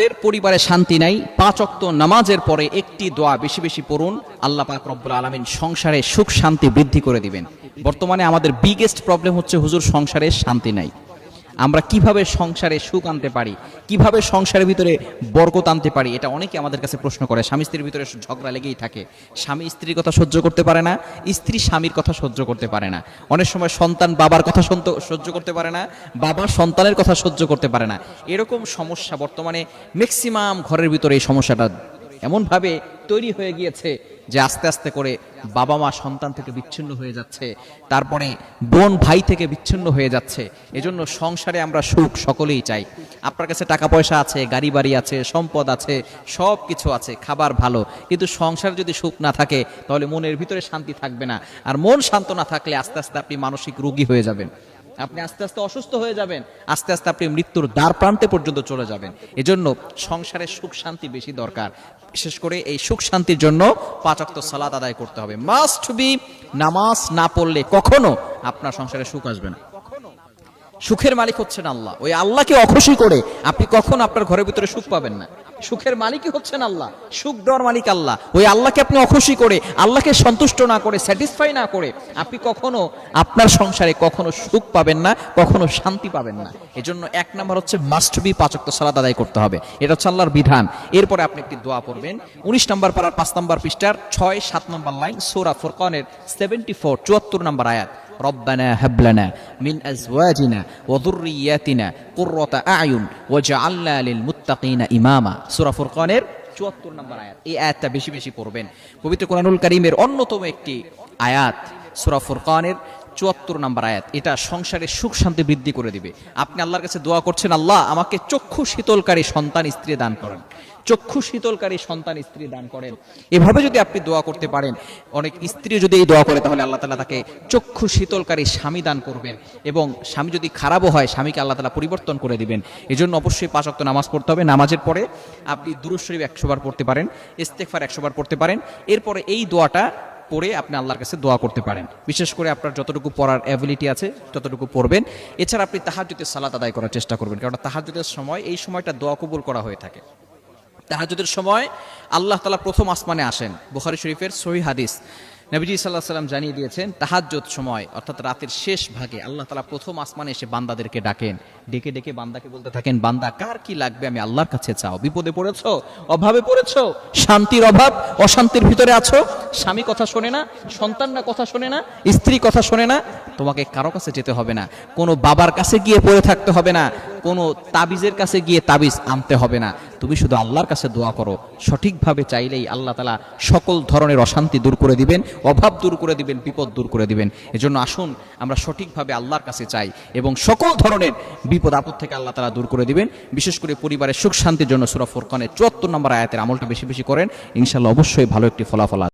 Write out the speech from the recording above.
যাদের পরিবারে শান্তি নাই। পাঁচ অক্ত নামাজের পরে একটি দোয়া বেশি বেশি পড়ুন। আল্লাহ পাক রব্বুল আলমিন সংসারে সুখ শান্তি বৃদ্ধি করে দিবেন। বর্তমানে আমাদের বিগেস্ট প্রবলেম হচ্ছে হুজুর সংসারে শান্তি নাই। আমরা কীভাবে সংসারে সুখ আনতে পারি? কীভাবে সংসারের ভিতরে বরকত আনতে পারি? এটা অনেকে আমাদের কাছে প্রশ্ন করে। স্বামী স্ত্রীর ভিতরে ঝগড়া লেগেই থাকে। স্বামী স্ত্রীর কথা সহ্য করতে পারে না, স্ত্রী স্বামীর কথা সহ্য করতে পারে না। অনেক সময় সন্তান বাবার কথা সহ্য করতে পারে না, বাবা সন্তানের কথা সহ্য করতে পারে না। এরকম সমস্যা বর্তমানে ম্যাক্সিমাম ঘরের ভিতরে এই সমস্যাটা এমনভাবে তৈরি হয়ে গিয়েছে যে আস্তে আস্তে করে বাবা মা সন্তান থেকে বিচ্ছিন্ন হয়ে যাচ্ছে, তারপরে বোন ভাই থেকে বিচ্ছিন্ন হয়ে যাচ্ছে। এজন্য সংসারে আমরা সুখ সকলেই চাই। আপনার কাছে টাকা পয়সা আছে, গাড়ি বাড়ি আছে, সম্পদ আছে সব কিছু আছে, খাবার ভালো। কিন্তু সংসার যদি সুখ না থাকে, তাহলে মনের ভিতরে শান্তি থাকবে না। আর মন শান্ত না থাকলে আস্তে আস্তে আপনি মানসিক রোগী হয়ে যাবেন। আপনি আস্তে আস্তে অসুস্থ হয়ে যাবেন, আস্তে আস্তে আপনি মৃত্যুর দ্বার প্রান্তে পর্যন্ত চলে যাবেন। এজন্য সংসারে সুখ শান্তি বেশি দরকার। বিশেষ করে এই সুখ শান্তির জন্য পাঁচক্ত সালাদ আদায় করতে হবে। মাস্ট বি নামাজ না পড়লে কখনো আপনার সংসারে সুখ আসবে না। সুখের মালিক হচ্ছেন আল্লাহ। ওই আল্লাহকে অখুশি করে আপনি কখন আপনার ঘরের ভিতরে সুখ পাবেন না? সুখের মালিকই হচ্ছেন আল্লাহ। সুখ দেওয়ার মালিক আল্লাহ। ওই আল্লাহকে আপনি অখুশি করে, আল্লাহকে সন্তুষ্ট না করে স্যাটিসফাই না করে আপনি কখনো আপনার সংসারে কখনো সুখ পাবেন না, কখনো শান্তি পাবেন না। এজন্য এক নাম্বার হচ্ছে মাস্ট বি পাচক সালাদ আদায় করতে হবে। এটা হচ্ছে আল্লাহর বিধান। এরপরে আপনি একটি দোয়া পড়বেন। উনিশ নম্বর পাড়ার পাঁচ নম্বর পৃষ্ঠার ছয় সাত নম্বর লাইন সোরা ফুরকানের সেভেন্টি ফোর চুয়াত্তর নম্বর আয়াত। ربنا هب لنا من ازواجنا وذرياتنا قرة اعين واجعلنا للمتقين اماما সূরা ফুরকানের 74 নম্বর আয়াত এই আয়াতটা বেশি বেশি পড়বেন পবিত্র কোরআনুল কারীমের অন্যতম একটি আয়াত সূরা ফুরকানের চুয়াত্তর নম্বর আয়াত, এটা সংসারে সুখ শান্তি বৃদ্ধি করে দিবে। আপনি আল্লাহর কাছে দোয়া করছেন, আল্লাহ আমাকে চক্ষু শীতলকারী সন্তান স্ত্রী দান করেন। চক্ষু শীতলকারী সন্তান স্ত্রী দান করেন। এভাবে যদি আপনি দোয়া করতে পারেন, অনেক স্ত্রী যদি এই দোয়া করে, তাহলে আল্লাহ তালা তাকে চক্ষু শীতলকারী স্বামী দান করবেন এবং স্বামী যদি খারাপও হয়, স্বামীকে আল্লাহ তালা পরিবর্তন করে দিবেন। এই জন্য অবশ্যই পাঁচ ওয়াক্ত নামাজ পড়তে হবে। নামাজের পরে আপনি দুরুদ একশোবার পড়তে পারেন ইস্তেকফার একশোবার পড়তে পারেন। এরপরে এই দোয়াটা পড়ে আপনি আল্লাহর কাছে দোয়া করতে পারেন। বিশেষ করে আপনার যতটুকু পড়ার অ্যাবিলিটি আছে ততটুকু পড়বেন। এছাড়া আপনি তাহাজ্জুদের সালাত আদায় করার চেষ্টা করবেন কারণ তাহাজ্জুদের সময় এই সময়টা দোয়া কবুল করা হয়ে থাকে। তাহাজুদের সময় আল্লাহ তালা প্রথম আসমানে আসেন। বুখারি শরীফের সহি হাদিস। নবীজি সাল্লাহ সাল্লাম জানিয়ে দিয়েছেন তাহাজ্জোত সময়, অর্থাৎ রাতের শেষ ভাগে আল্লাহ তালা প্রথম আসমানে এসে বান্দাদেরকে ডাকেন। ডেকে ডেকে বান্দাকে বলতে থাকেন, বান্দা, কার কি লাগবে? আমি আল্লাহর কাছে চাও। বিপদে পড়েছ? অভাবে পড়েছ? শান্তির অভাব? অশান্তির ভিতরে আছো? স্বামী কথা শোনে না, সন্তানরা কথা শোনে না, স্ত্রী কথা শোনে না তোমাকে কারও কাছে যেতে হবে না। কোনো বাবার কাছে গিয়ে পড়ে থাকতে হবে না। কোনো তাবিজের কাছে গিয়ে তাবিজ আনতে হবে না। তুমি শুধু আল্লাহর কাছে দোয়া করো। সঠিকভাবে চাইলেই আল্লাহ তালা সকল ধরনের অশান্তি দূর করে দিবেন, অভাব দূর করে দিবেন, বিপদ দূর করে দিবেন। এজন্য আসুন, আমরা সঠিকভাবে আল্লাহর কাছে চাই এবং সকল ধরনের বিপদ আপদ থেকে আল্লাহ তালা দূর করে দিবেন। বিশেষ করে পরিবারের সুখ শান্তির জন্য সুরা ফোরকানের চুয়াত্তর নম্বর আয়াতের আমলটা বেশি বেশি করেন। ইনশাল্লাহ অবশ্যই ভালো একটি ফলাফল।